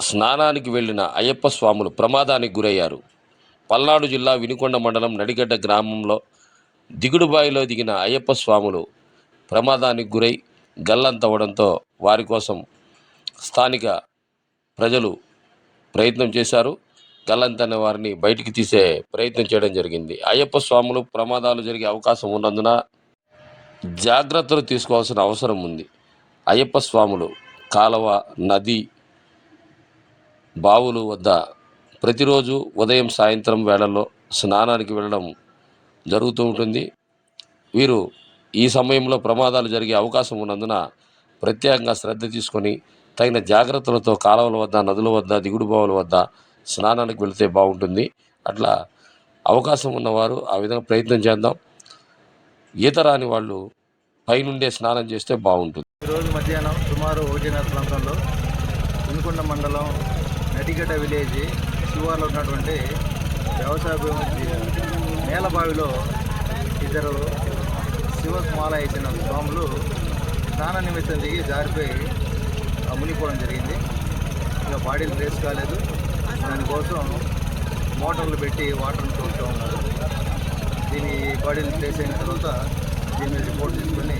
స్నానానికి వెళ్ళిన అయ్యప్ప స్వాములు ప్రమాదానికి గురయ్యారు. పల్నాడు జిల్లా వినుకొండ మండలం నడిగడ్డ గ్రామంలో దిగుడుబాయిలో దిగిన అయ్యప్ప స్వాములు ప్రమాదానికి గురై గల్లంతవడంతో వారి కోసం స్థానిక ప్రజలు ప్రయత్నం చేశారు. గల్లంతన్న వారిని బయటికి తీసే ప్రయత్నం చేయడం జరిగింది. అయ్యప్ప స్వాములు ప్రమాదాలు జరిగే అవకాశం ఉన్నందున జాగ్రత్తలు తీసుకోవాల్సిన అవసరం ఉంది. అయ్యప్ప స్వాములు కాలువ నది బావులు వద్ద ప్రతిరోజు ఉదయం సాయంత్రం వేళల్లో స్నానానికి వెళ్ళడం జరుగుతూ ఉంటుంది. వీరు ఈ సమయంలో ప్రమాదాలు జరిగే అవకాశం ఉన్నందున ప్రత్యేకంగా శ్రద్ధ తీసుకొని తగిన జాగ్రత్తలతో కాలువల వద్ద నదుల వద్ద దిగుడు బావుల వద్ద స్నానానికి వెళితే బాగుంటుంది అట్లా అవకాశం ఉన్నవారు ఆ విధంగా ప్రయత్నం చేద్దాం. ఈత రాని వాళ్ళు పైనుండే స్నానం చేస్తే బాగుంటుంది ఈరోజు మధ్యాహ్నం సుమారు ఒకటిన్నర ప్రాంతంలో ఇనుకొండ మండలం నటిగడ్డ విలేజ్ శివార్లో ఉన్నటువంటి వ్యవసాయ భూమి నేలబావిలో ఇద్దరు శివస్మాల వేసిన స్వాములు స్నాన నిమిత్తం దిగి జారిపోయి ఆ, మునిగిపోవడం జరిగింది. ఇక బాడీలు రేస్ కాలేదు. దానికోసం మోటార్లు పెట్టి వాటర్ని చూస్తూ ఉన్నారు. దీని బాడీలు ప్లేస్ అయిన తర్వాత దీని రిపోర్ట్ తీసుకొని